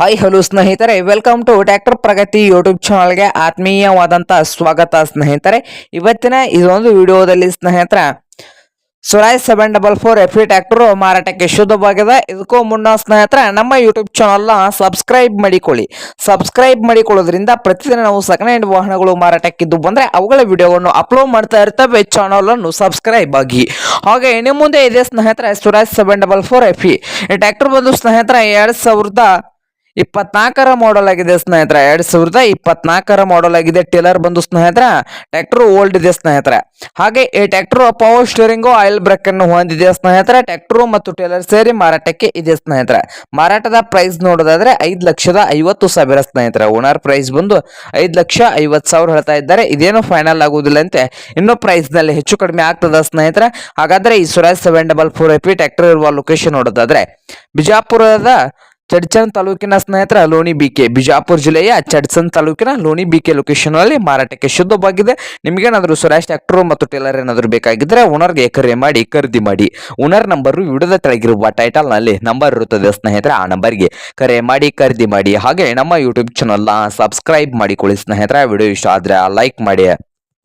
Hi hello ಸ್ನೇಹಿತರೆ. Welcome to tractor Pragati YouTube ಚಾನಲ್ಗೆ ಆತ್ಮೀಯವಾದಂಥ ಸ್ವಾಗತ, ಸ್ನೇಹಿತರೆ. ಇವತ್ತಿನ ಇದೊಂದು ವಿಡಿಯೋದಲ್ಲಿ, ಸ್ನೇಹಿತರ Swaraj seven double four F E tractor ಮಾರಾಟಕ್ಕೆ ಶುದ್ಧವಾಗಿದೆ. ಇದಕ್ಕೂ ಮುನ್ನ, ಸ್ನೇಹಿತರ, ನಮ್ಮ ಯೂಟ್ಯೂಬ್ ಚಾನಲ್ನ ಸಬ್ಸ್ಕ್ರೈಬ್ ಮಾಡಿಕೊಳ್ಳಿ. ಸಬ್ಸ್ಕ್ರೈಬ್ ಮಾಡಿಕೊಳ್ಳೋದ್ರಿಂದ ಪ್ರತಿದಿನ ನಾವು ಸೆಕೆಂಡ್ ಹ್ಯಾಂಡ್ ವಾಹನಗಳು ಮಾರಾಟಕ್ಕಿದ್ದು ಬಂದರೆ ಅವುಗಳ ವಿಡಿಯೋವನ್ನು ಅಪ್ಲೋಡ್ ಮಾಡ್ತಾ ಇರ್ತವೆ. ಚಾನಲನ್ನು ಸಬ್ಸ್ಕ್ರೈಬ್ ಆಗಿ. ಹಾಗೆ ಇನ್ನು ಮುಂದೆ ಇದೆ, ಸ್ನೇಹಿತರೆ Swaraj seven double four F E tractor ಬಂದು, ಸ್ನೇಹಿತರ, ಎರಡು ಸಾವಿರದ ಇಪ್ಪತ್ನಾಲ್ಕರ ಮಾಡಲ್ ಆಗಿದೆ ಸ್ನೇಹಿತರೆ. ಎರಡ್ ಸಾವಿರದ ಇಪ್ಪತ್ನಾಲ್ಕರ ಮಾಡಲ್ ಆಗಿದೆ ಟೇಲರ್ ಬಂದು ಸ್ನೇಹಿತರ. ಟ್ರ್ಯಾಕ್ಟರ್ ಓಲ್ಡ್ ಇದೆ ಸ್ನೇಹಿತರೆ. ಹಾಗೆ ಈ tractor power steering oil brake ಅನ್ನು ಹೊಂದಿದೆ ಸ್ನೇಹಿತರ. ಟ್ರ್ಯಾಕ್ಟರ್ ಮತ್ತು ಟೇಲರ್ ಸೇರಿ ಮಾರಾಟಕ್ಕೆ ಇದೆ ಸ್ನೇಹಿತರೆ. ಮಾರಾಟದ ಪ್ರೈಸ್ ನೋಡೋದಾದ್ರೆ ಐದು ಲಕ್ಷದ ಐವತ್ತು ಸಾವಿರ ಸ್ನೇಹಿತರೆ. ಓನರ್ ಪ್ರೈಸ್ ಬಂದು ಐದು ಲಕ್ಷ ಐವತ್ತು ಸಾವಿರ ಹೇಳ್ತಾ ಇದ್ದಾರೆ. ಇದೇನು ಫೈನಲ್ ಆಗುವುದಿಲ್ಲ ಅಂತೆ. ಇನ್ನೂ ಪ್ರೈಸ್ನಲ್ಲಿ ಹೆಚ್ಚು ಕಡಿಮೆ ಆಗ್ತದ ಸ್ನೇಹಿತರೆ. ಹಾಗಾದ್ರೆ ಈ Swaraj seven double four AP tractor ಇರುವ ಲೊಕೇಶನ್ ನೋಡೋದಾದ್ರೆ. ಬಿಜಾಪುರದ ಚಡ್ಚನ್ ತಾಲೂಕಿನ ಸ್ನೇಹಿತರ ಲೋಣಿ ಬಿಕೆ, ಬಿಜಾಪುರ ಜಿಲ್ಲೆಯ ಚಡ್ಚನ್ ತಾಲೂಕಿನ ಲೋಣಿ ಬಿಕೆ ಲೊಕೇಶನ್ ಅಲ್ಲಿ ಮಾರಾಟಕ್ಕೆ ಶುದ್ಧವಾಗಿದೆ. ನಿಮಗೇನಾದರೂ ಸುರೇಶ್ ಟ್ರಾಕ್ಟರ್ ಮತ್ತು ಟೇಲರ್ ಏನಾದರೂ ಬೇಕಾಗಿದ್ರೆ ಓನರ್ಗೆ ಕರೆ ಮಾಡಿ, ಖರೀದಿ ಮಾಡಿ. ಓನರ್ ನಂಬರ್ ವಿಡಿಯೋದ ಕೆಳಗಿರುವ ಟೈಟಲ್ನಲ್ಲಿ ನಂಬರ್ ಇರುತ್ತದೆ ಸ್ನೇಹಿತರೆ, ಆ ನಂಬರ್ಗೆ ಕರೆ ಮಾಡಿ, ಖರೀದಿ ಮಾಡಿ. ಹಾಗೆ ನಮ್ಮ ಯೂಟ್ಯೂಬ್ ಚಾನಲ್ನ ಸಬ್ಸ್ಕ್ರೈಬ್ ಮಾಡಿಕೊಳ್ಳಿ ಸ್ನೇಹಿತರೆ. ವಿಡಿಯೋ ಇಷ್ಟ ಆದ್ರೆ ಲೈಕ್ ಮಾಡಿ.